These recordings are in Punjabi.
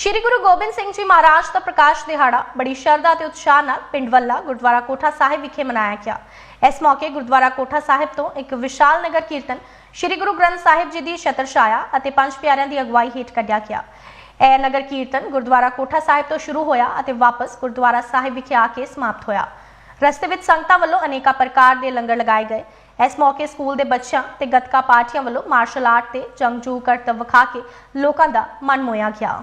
ਸ਼੍ਰੀ ਗੁਰੂ ਗੋਬਿੰਦ ਸਿੰਘ ਜੀ ਮਹਾਰਾਜ ਦਾ ਪ੍ਰਕਾਸ਼ ਦਿਹਾੜਾ ਬੜੀ ਸ਼ਰਧਾ ਤੇ ਉਤਸ਼ਾਹ ਨਾਲ ਪਿੰਡ ਵੱਲਾ ਗੁਰਦੁਆਰਾ ਕੋਠਾ ਸਾਹਿਬ ਵਿਖੇ ਮਨਾਇਆ ਗਿਆ। ਇਸ ਮੌਕੇ ਗੁਰਦੁਆਰਾ ਕੋਠਾ ਸਾਹਿਬ ਤੋਂ ਇੱਕ ਵਿਸ਼ਾਲ ਨਗਰ ਕੀਰਤਨ ਸ਼੍ਰੀ ਗੁਰੂ ਗ੍ਰੰਥ ਸਾਹਿਬ ਜੀ ਦੀ ਛਤਰ ਛਾਇਆ ਅਤੇ ਪੰਜ ਪਿਆਰਿਆਂ ਦੀ ਅਗਵਾਈ ਹੇਠ ਕੱਢਿਆ ਗਿਆ। ਇਹ ਨਗਰ ਕੀਰਤਨ ਗੁਰਦੁਆਰਾ ਕੋਠਾ ਸਾਹਿਬ ਤੋਂ ਸ਼ੁਰੂ ਹੋਇਆ ਅਤੇ ਵਾਪਸ ਗੁਰਦੁਆਰਾ ਸਾਹਿਬ ਵਿਖੇ ਆ ਕੇ ਸਮਾਪਤ ਹੋਇਆ। ਰਸਤੇ ਵਿੱਚ ਸੰਗਤਾਂ ਵੱਲੋਂ ਅਨੇਕਾਂ ਪ੍ਰਕਾਰ ਦੇ ਲੰਗਰ ਲਗਾਏ ਗਏ। ਇਸ ਮੌਕੇ ਸਕੂਲ ਦੇ ਬੱਚਿਆਂ ਤੇ ਗੱਤਕਾ ਪਾਰਟੀਆਂ ਵੱਲੋਂ ਮਾਰਸ਼ਲ ਆਰਟ ਤੇ ਜੰਗਜੂ ਕਰਤਵ ਵਿਖਾ ਕੇ ਲੋਕਾਂ ਦਾ ਮਨ ਮੋਇਆ ਗਿਆ।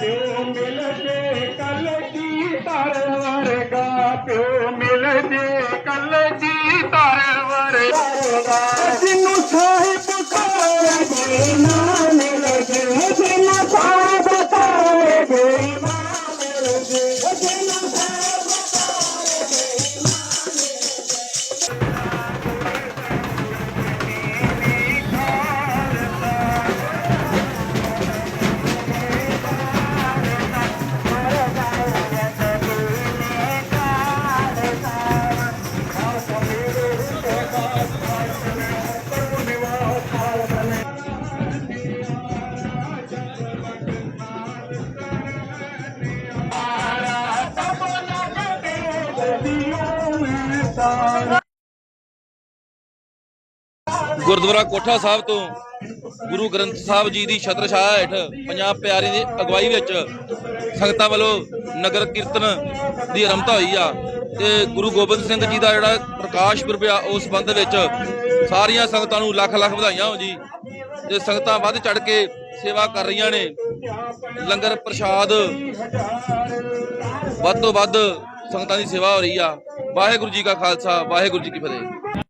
ਪਿਓ ਮਿਲਦੇ ਕੱਲ ਜੀ ਤਰ ਵਰਗਾ ਪਿਓ ਮਿਲਦੇ ਕੱਲ ਜੀ ਗੁਰਦੁਆਰਾ ਕੋਠਾ ਸਾਹਿਬ ਤੋਂ ਗੁਰੂ ਗ੍ਰੰਥ ਸਾਹਿਬ ਜੀ ਦੀ ਛਤਰ ਛਾਇਆ ਹੇਠ ਪੰਜਾਬ ਪਿਆਰਿਆਂ ਦੀ ਅਗਵਾਈ ਵਿੱਚ ਸੰਗਤਾਂ ਵੱਲੋਂ ਨਗਰ ਕੀਰਤਨ ਦੀ ਆਰੰਭਤਾ ਹੋਈ ਆ। ਤੇ ਗੁਰੂ ਗੋਬਿੰਦ ਸਿੰਘ ਜੀ ਦਾ ਜਿਹੜਾ ਪ੍ਰਕਾਸ਼ ਪੁਰਬ ਆ, ਉਸ ਸੰਬੰਧ ਵਿੱਚ ਸਾਰੀਆਂ ਸੰਗਤਾਂ ਨੂੰ ਲੱਖ ਲੱਖ ਵਧਾਈਆਂ ਹੋ ਜੀ। ਤੇ ਸੰਗਤਾਂ ਵੱਧ ਚੜ ਕੇ ਸੇਵਾ ਕਰ ਰਹੀਆਂ ਨੇ। ਲੰਗਰ ਪ੍ਰਸ਼ਾਦ ਵੱਧ ਤੋਂ ਵੱਧ ਸੰਗਤਾਂ ਦੀ ਸੇਵਾ ਹੋ ਰਹੀ ਆ। ਵਾਹਿਗੁਰੂ ਜੀ ਕਾ ਖਾਲਸਾ, ਵਾਹਿਗੁਰੂ ਜੀ ਕੀ ਫਤਿਹ।